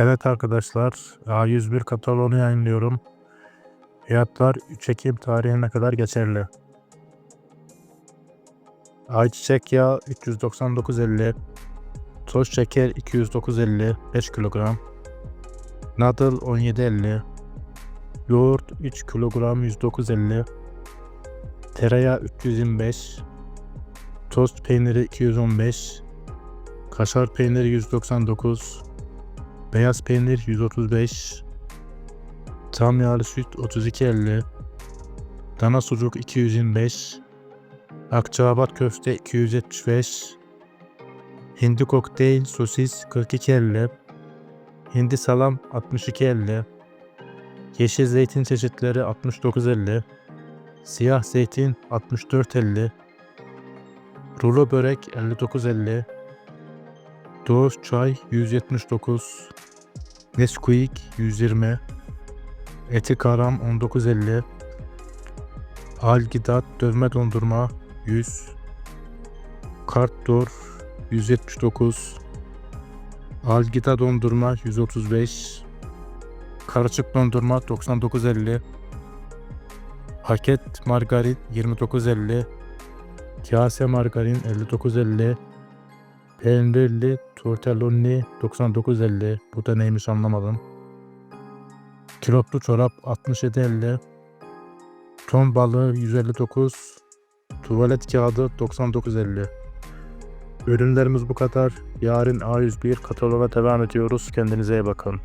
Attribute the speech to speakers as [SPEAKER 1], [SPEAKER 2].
[SPEAKER 1] Evet arkadaşlar, A101 kataloğunu yayınlıyorum. Fiyatlar 3 Ekim tarihine kadar geçerli. Ayçiçek yağı 399.50 Toz şeker 209.50 5 kilogram Nadıl 17.50 Yoğurt 3 kilogram 109.50 Tereyağı 325 Tost peyniri 215 Kaşar peyniri 199 Beyaz peynir 135 Tam yağlı süt 32.50 Dana sucuk 225 Akçaabat köfte 275 Hindi kokteyl sosis 42.50 Hindi salam 62.50 Yeşil zeytin çeşitleri 69.50 Siyah zeytin 64.50 Rulo börek 59.50 Doğuz çay 179 Nesquik 120 Eti karam 19.50 Algidat dövme dondurma 100 Kartdor 179 Algida dondurma 135 Karışık dondurma 99.50 Paket margarin 29.50 Kase margarin 59.50 Peynirli tortelloni 99.50 Bu da neymiş anlamadım. Kilotlu çorap 67.50 Ton balığı 159 Tuvalet kağıdı 99.50 Ürünlerimiz bu kadar. Yarın A101 kataloga devam ediyoruz. Kendinize iyi bakın.